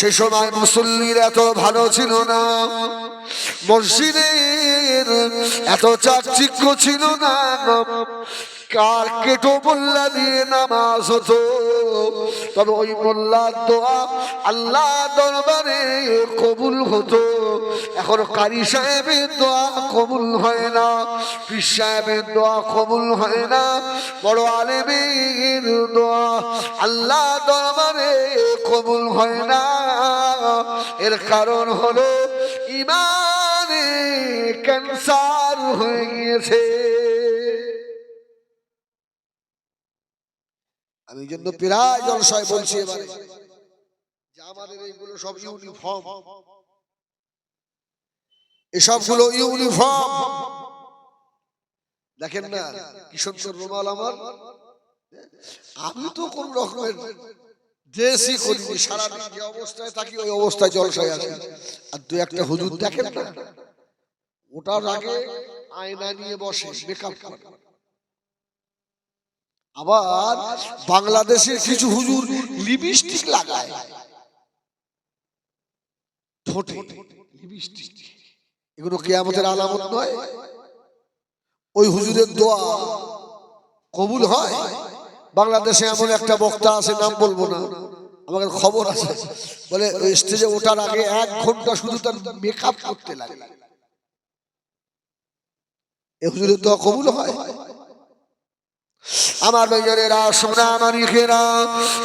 সে সময় মুসল্লির এত ভালো ছিল না। মসজিদের এত চাকচিক্য ছিল না। কার কেটো মোল্লা দিয়ে নামাজ হতো। তবে ওই মোল্লার দোয়া আল্লাহ দরবারে কবুল হতো। এখন কারি সাহেবের দোয়া কবুল হয় না, পীর সাহেবের দোয়া কবুল হয় না। বড় আলেমের দোয়া আল্লাহ দরবারে কবুল হয় না। এর কারণ হলো ইমানে ক্যান্সার হয়ে গিয়েছে। আমি জন্য প্রায় জলসায় বলছি এবারে যে আমাদের এইগুলো সব ইউনিফর্ম। এসবগুলো ইউনিফর্ম। দেখেন না কি সুন্দর রুমাল আমার। আমি তো কোন রকমের ড্রেসই করিনি সারাদিন যে অবস্থায় থাকি ওই অবস্থায় জলসায় আসি। আর দু একটা হুজুর দেখেন না। ওটার আগে আয়না নিয়ে বসে মেকআপ করে। আবার বাংলাদেশের কিছু হুজুর লিপস্টিক লাগায়। ঠোঁটে। লিপস্টিক। এগুলো কেয়ামতের আলামত নয়? ওই হুজুরের দোয়া কবুল হয়? বাংলাদেশে এমন একটা বক্তা আছে, নাম বলব না। আমাকে খবর আছে। বলে স্টেজে ওঠার আগে এক ঘণ্টা শুধু তার মেকআপ করতে লাগে। এ হুজুরের দোয়া কবুল হয়? আমার বেজরেরা সোনা মানিকেরা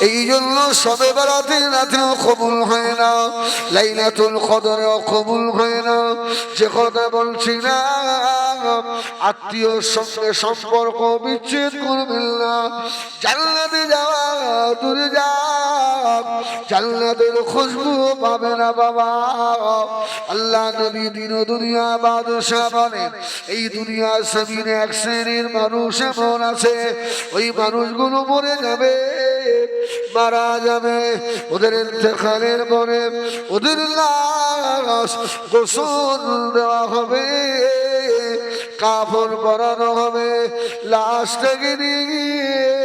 এই জন্য সবে বেড়াতে রাতেও কবুল হয় না, লাইলাতুল কদরেও কবুল হয় না। যে কথা বলছি না, আত্মীয় সঙ্গে সম্পর্ক বিচ্ছেদ করবেন না। জান্নাতে যাওয়া দূরে যা, জান্নাতের খুশবু পাবে না বাবা। আল্লাহ নবী দিন দুনিয়া বাদশাহ বলেন, এই দুনিয়া জমিনে এক শ্রেণির মানুষ এমন আছে ওই মানুষগুলো মরে যাবে, মারা যাবে। ওদের খালের পরে ওদের লাশ গোসল দেওয়া হবে কাপড় পরানো হবে লাশটাকে নিয়ে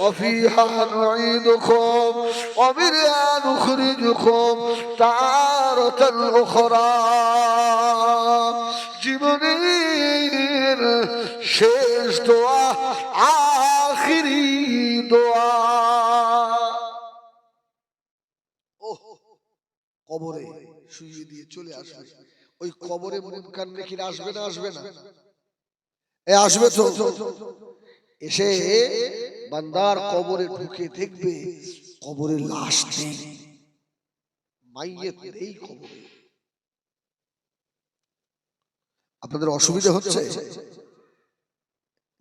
وفيها نعيدكم ومنها نخرجكم تارة أخرى জীবনের শেষ দোয়া আখিরি দোয়া ওহ, কবরে শুয়ে দিয়ে চলে আসবে ওই কবরে মুনকার নেকির আসবে না আসবে না এ আসবে তো এসে বান্দার কবরে ঢুকে দেখবে কবরে লাশ নেই। কবরে। আপনাদের অসুবিধা হচ্ছে?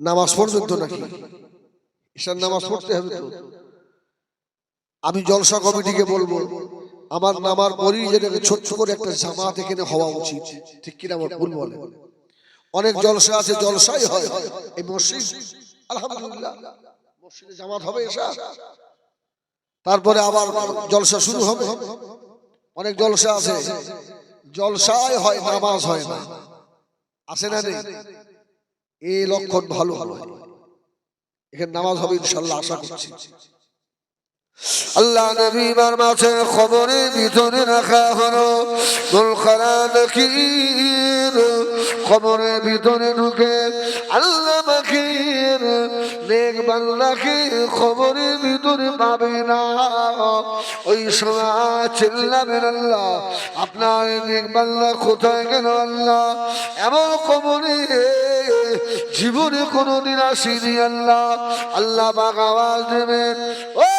নামাজ পড়বেন তো নাকি? ঈশান নামাজ পড়তে হবে তো? আমি জলসা কমিটিকে বলব, আমার নামার পরই যেটাকে ছোট্ট করে একটা জামাত এখানে হওয়া উচিত। ঠিক কিনা আমার ভুল বলে? অনেক জলসা আছে, জলসাই হয়। এই মসজিদ, আলহামদুলিল্লাহ। মসজিদে জামাত হবে এসা। তারপরে আবার জলসা শুরু হবে। অনেক জলসা আছে। জলসাই হয়, নামাজ হয় না। আছে না নেই? এই লক্ষণ ভালো ভালো এখানে নামাজ হবে ইনশাল্লাহ, আশা করছি। আল্লাহ নবী মার মাঝে খবরের ভিতরে রাখা হলো খবরের ভিতরে ঢুকে আল্লাহ নেক বাল্লাকে খবরের ভিতরে পাবে না। ওই সোনা চিল্লাবেন আল্লাহ আপনার নেক বাংলা কোথায় গেল আল্লাহ? এমন খবরে জীবনে কোনোদিন আসিনি আল্লাহ। আল্লাহ বাঘ আওয়াজ দেবেন, ও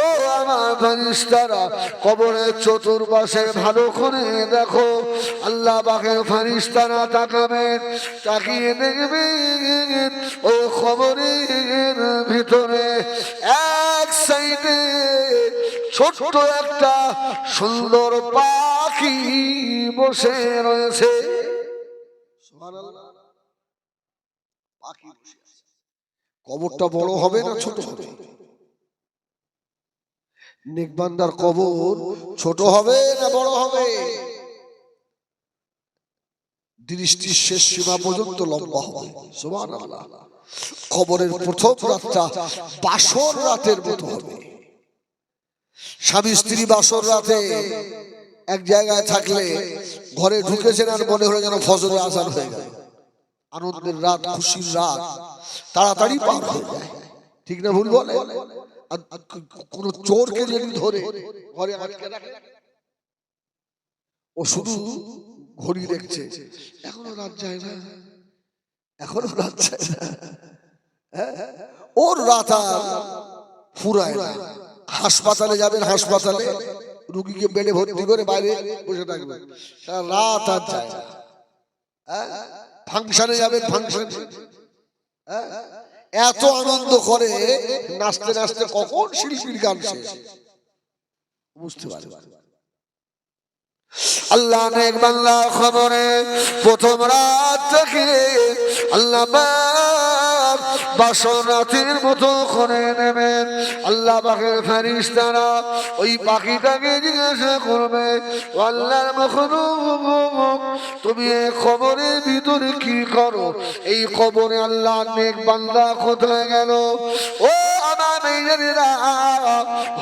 ও আমার ফারিস্তারা কবরের চতুর্পাশে ভালো করে দেখো। আল্লাহ পাকের ফারিস্তারা তাকাবেন তাকিয়ে দেখবেন ওই খবরের ভিতরে এক সাইডে ছোট্ট একটা সুন্দর পাখি বসে রয়েছে। পাখি বসে। কবরটা বড় হবে না ছোট হবে? নেকবান্দার কবর ছোট হবে না বড় হবে? দৃষ্টির শেষ সীমা পর্যন্ত লম্বা হবে। সুবহানাল্লাহ। কবরের প্রথম রাতটা বাসর রাতের মতো হবে। স্বামী স্ত্রী বাসর রাতে এক জায়গায় থাকলে ঘরে ঢুকেছেন আর মনে হলো যেন ফজরের আজান হয়ে গেল। আনন্দের রাত, খুশির রাত, তাড়াতাড়ি পার হয়ে যায়। ঠিক না ভুল বলে? কোন চোরকে যদি ধরে ঘরে আটকে রাখে, ও শুধু ঘড়ি দেখছে। এখনও রাত যায় না। এখনও রাত যায় না। হ্যাঁ? ওর রাত আর ফুরায় না। হাসপাতালে যাবেন, হাসপাতালে রুগীকে বেডে ভর্তি করে বাইরে বসে থাকবেন। রাত আর যায় না। ফাংশনে যাবে, ফাংশন। এত আনন্দ করে নাচতে নাচতে কখন শিল্পীর গান শেষ? বুঝতে পারবে আল্লাহ নেক বাংলা খবরে প্রথম রাত থেকে আল্লাহ রাতের মতো করে নেবেন। আল্লাহ পাকের ফেরিস্তারা ওই পাখিটাকে জিজ্ঞাসা করবে, আল্লাহর মখলুক, তুমি এই খবরের ভিতরে কি করো? এই খবরে আল্লাহ নেক বান্দা কোথায় গেল? ও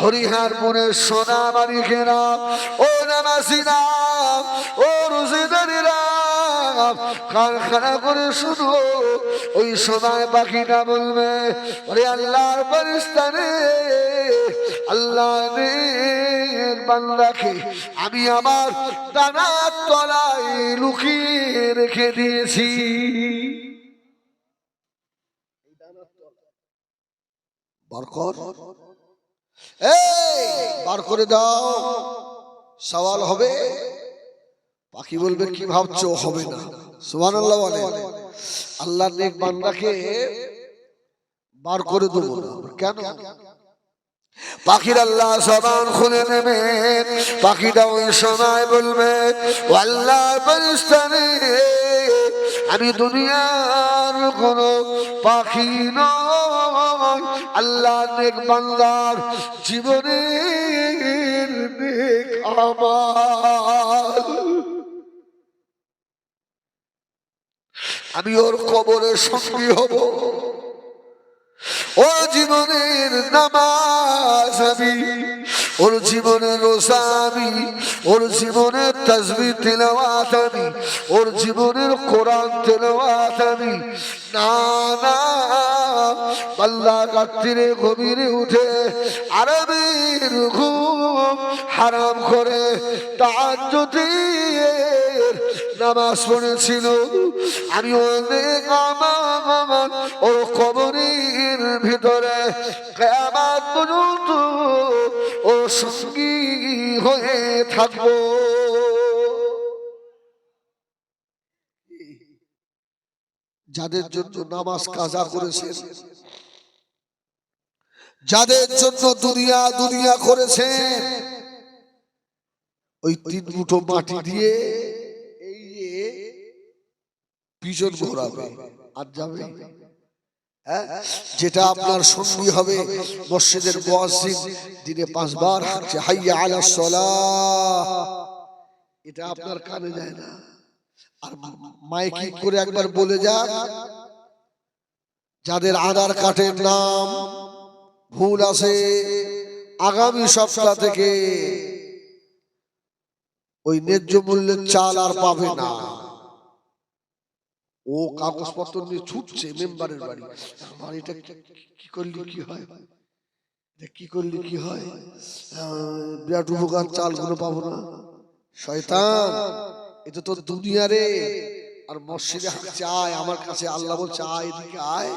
হরিহারপুরের সোনা মালিকেরা ও নামাসিরা ও কারখানা করে শুধু ওই সময় পাখিটা বলবে, ওরে আল্লাহর পরিস্তানে আল্লাহ বান্দাকে আমি আমার ডানার তলায় লুকিয়ে রেখে দিয়েছি। এই, বার করে দাও। সওয়াল হবে। পাখি বলবে, কি ভাবছ? হবে না। সুবহানাল্লাহ বলে। আল্লাহ নেক বান্দাকে বার করে দেবো না। কেন? পাখির আল্লাহ সবান খুলে নেবে পাখিটা ওই সময় বলবে আল্লাহ পরিস্থানে আমি দুনিয়ার কোন পাখি নয় আল্লাহ নেক বান্দার জীবনের নেক আমার আমি ওর কবরের সঙ্গী হব। ও জীবনের নামাজ আমি, ওর জীবনের রোজা আমি, ওর জীবনের তসবি তেলাওয়াত আমি, ওর জীবনের কোরআন তেলাওয়াত আমি। না না, পাল্লা রাত্রিরে গভীরে উঠে আরবের ঘুম হারাম করে তার যদি নামাজ পড়েছিল আমি অনেক আমার ও কবরের ভিতরে পর্যন্ত ও সঙ্গী হয়ে থাকব। যাদের জন্য নামাজ কাজা করেছেন, যাদের জন্য দুনিয়া দুনিয়া করেছেন, ওই তিন মুঠো মাটি দিয়ে পিছন ঘোরাবে। আর যাবে? হ্যাঁ? যেটা আপনার সঙ্গী হবে মসজিদের মুয়াজ্জিন দিনে পাঁচবার হাঁটছে হাইয়া আলা এটা আপনার কানে যায় না। আর মাইকিং করে একবার বলে যান যাদের আধার কার্ডের নাম ভুল আছে আগামী সপ্তাহ থেকে ওই ন্যায্য মূল্যের চাল আর পাবে না। ও কাগজপত্র নিয়ে ছুটছে মেম্বারের বাড়ি। আমার এটা কি- করলি কি হয়? কি করলি কি হয়? বিরাট উপকার, চালগুলো পাবো না। শয়তান এটা তো দুনিয়া রে। আর মসজিদে আয় আমার কাছে আল্লাহ বলছে, আয় এদিকে আয়।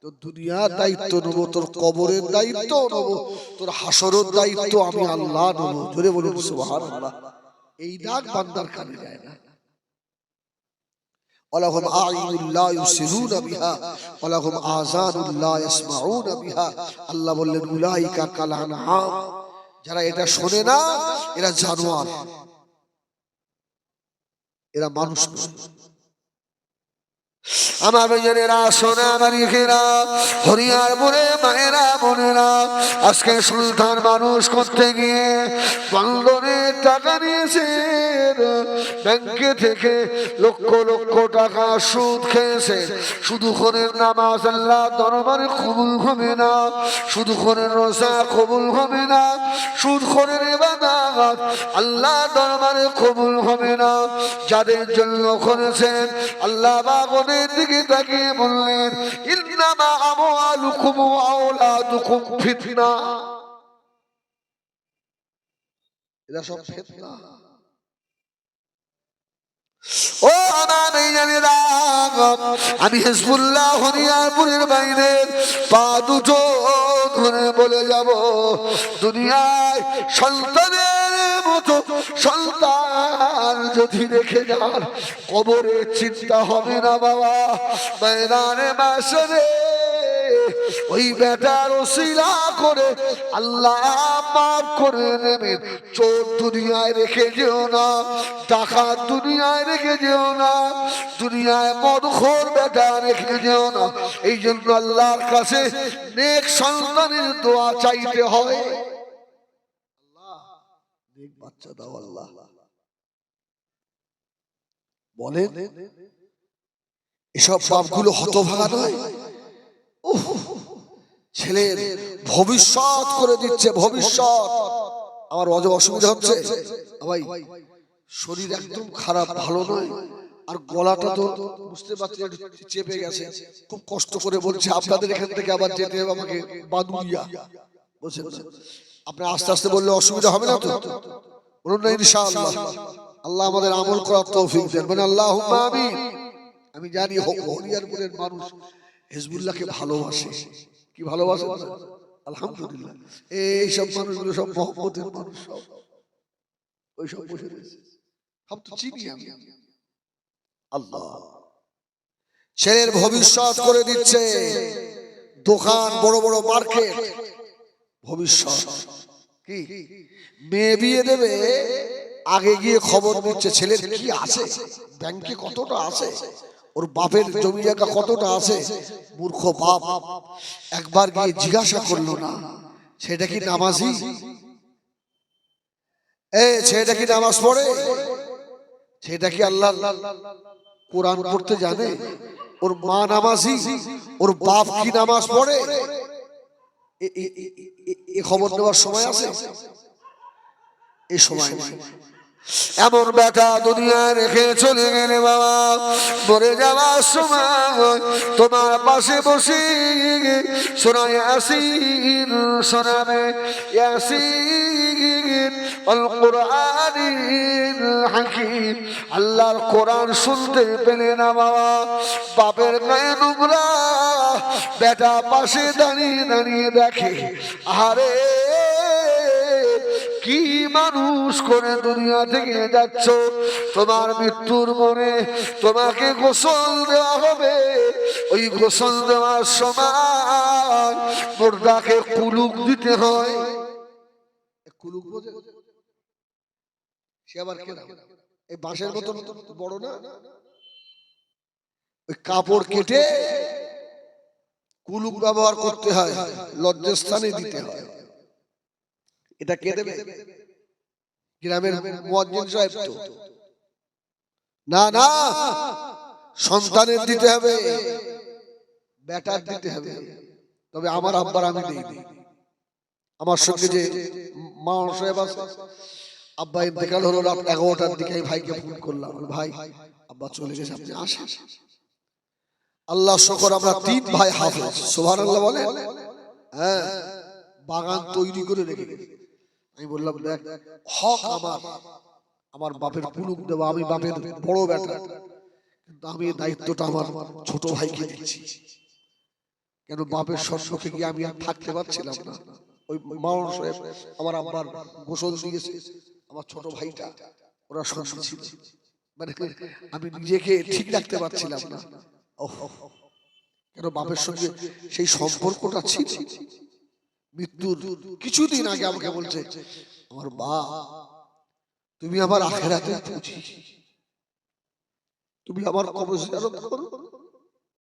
তো দুনিয়ার দায়িত্ব নেব, তোর কবরের দায়িত্ব নেব, তোর হাসরের দায়িত্ব আমি আল্লাহ নেব। জোরে বলুন, সুবহানাল্লাহ। এই ডাক বান্দার কানে যায় না। ولهم أعين لا يبصرون بها ولهم آذان لا يسمعون بها আল্লাহ বললেন উলাইকা কাল আনআম যারা এটা শোনে না এরা জানোয়ার এরা মানুষ নয় আমার বেজনেরা সোনা মারিখেরা হরিয়ার বলে মায়েরা, বোনেরা, আজকে সুলতান মানুষ করতে গিয়ে বন্ধনে টাকা নিয়েছে ব্যাংকে থেকে লক্ষ লক্ষ টাকা সুদ খেয়েছে। শুধু খনের নামাজ আল্লাহ দরবারে কবুল হবে না। শুধু খনের রোজা কবুল হবে না। সুদ খনের এবাদাত আল্লাহ দরবারে কবুল হবে না। যাদের জন্য করেছেন, আল্লাহ বাগনের দিকে তাকিয়ে বললেন, ইন্নামা আমওয়ালুকুম ওয়া আওলাদুকুম ফিতনা। এরা সব ফিতনা। ও আমার আমি হরিয়ারপুরের বাইরে পা দুটো ধরে বলে যাব, দুনিয়ায় সন্তানের মতো সন্তান যদি রেখে যান, কবরে চিন্তা হবে না বাবা। ময়দানে বাসরে ওই বেটার ওসিলা করে আল্লাহ মাফ করে নেবেন। চোর দুনিয়ায় রেখে যেও না টাকা দুনিয়ায় রেখে যেও না, দুনিয়ায় মদখোর বেটা রেখে যেও না। এই জন্য আল্লাহর কাছে নেক সন্তানের দোয়া চাইতে হয় বাচ্চা দাও আল্লাহ। বলেন, এসব বাপগুলো হতভাগা নয়। ছেলের ভবিষ্যৎ করে দিচ্ছে, ভবিষ্যৎ। আমার অজ অসুবিধা হচ্ছে। ভাই, শরীর একদম খারাপ, ভালো নয়। আর গলাটা তো বুঝতে পারছি চেপে গেছে। খুব কষ্ট করে বলছে, আপনাদের এখান থেকে আবার যেতে হবে আমাকে বাদুইয়া বলছেন না? আপনি আস্তে আস্তে বললে অসুবিধা হবে না তো? বলুন না ইনশাআল্লাহ। আল্লাহ আমাদের আমল করার তৌফিক দেন। মানে আল্লাহ আমিন। আমি জানি হরিয়ারপুরের মানুষ হিজবুল্লাহকে ভালোবাসে। কি ভালোবাসে? আলহামদুলিল্লাহ। এই সব মানুষগুলো সব মহব্বতের মানুষ সব। ওই সব বসে রয়েছে। সব তো চিনি আমি। আল্লাহ। ছেলের ভবিষ্যৎ করে দিচ্ছে। দোকান, বড় বড় মার্কেট। ভবিষ্যৎ। কি? মেয়ে বিয়ে দেবে আগে গিয়ে খবর নিচ্ছে ছেলের কি আছে? ব্যাংকে কতটা আছে? ওর বাপের জমি জায়গা কতটা আছে? মূর্খ বাপ। একবার গিয়ে জিজ্ঞাসা করল না সেটা কি নামাজি? এ ছেলেটা কি নামাজ পড়ে? সেটা কি আল্লাহ কোরআন পড়তে জানে? ওর মা নামাজি? ওর বাপ কি নামাজ পড়ে? এ- এ- এ- এ- এ খবর দেওয়ার সময় আছে? এই সময় এমন বেটা দুনিয়ায় রেখে চলে গেলে বাবা, মরে যাওয়ার সময় তোমার পাশে বসে শোনায় আসি কোরআনিল হাকিম আল্লাহর কোরআন শুনতে পেলে না বাবা। বাপের গায়ে নোংরা বেটা পাশে দাঁড়িয়ে দাঁড়িয়ে দেখে আরে কি মানুষ করে দুনিয়া থেকে যাচ্ছ? তোমার মৃত্যুর মনে তোমাকে গোসল দেওয়া হবে। ওই গোসল দেওয়ার সময় মুর্দাকে কুলুক দিতে হয়। কুলুক বোঝে? সে আবার কেনা এই বাঁশের মতন বড় না? ওই কাপড় কেটে কুলুক ব্যবহার করতে হয় লজ্জাস্থানে দিতে হয়। এটা কে দেবে? গ্রামের মুয়াজ্জিন সাহেব তো। না না সন্তানের দিতে হবে। ব্যাটার দিতে হবে। তবে আমার আব্বার আমি দেই। আমার সঙ্গে যে মা সাহেব আছে আব্বা, ইন্তেকাল হলো রাত এগারোটার দিকে আমি ভাইকে ফোন করলাম। ভাই, আব্বা চলে গেছে, আপনি আসেন। আল্লাহ শকর, আমরা তিন ভাই হাফেজ। সোহান আল্লাহ বলে হ্যাঁ বাগান তৈরি করে রেখে। আমি বললাম, দেখ, হক আমার। আমার বাপের পুলুক দেওয়া আমি বাপের বড় বেটা। কিন্তু আমি দায়িত্বটা আমার ছোট ভাইকে দিচ্ছি। কেন বাপের সম্মুখে গিয়ে আমি আর থাকতে পারছিলাম না। ওই মাওলানা সাহেব আমার আব্বার গোসল দিয়েছে। আমার ছোট ভাইটা ওরা ছিল। মানে আমি নিজেকে ঠিক রাখতে পারছিলাম না। ওহ, কেন বাপের সঙ্গে সেই সম্পর্কটা ছিল? মৃত্যুর কিছুদিন আগে আমাকে বলছে আমার বা তুমি আমার আখেরাতে পুঁজি তুমি আমার কবর করো।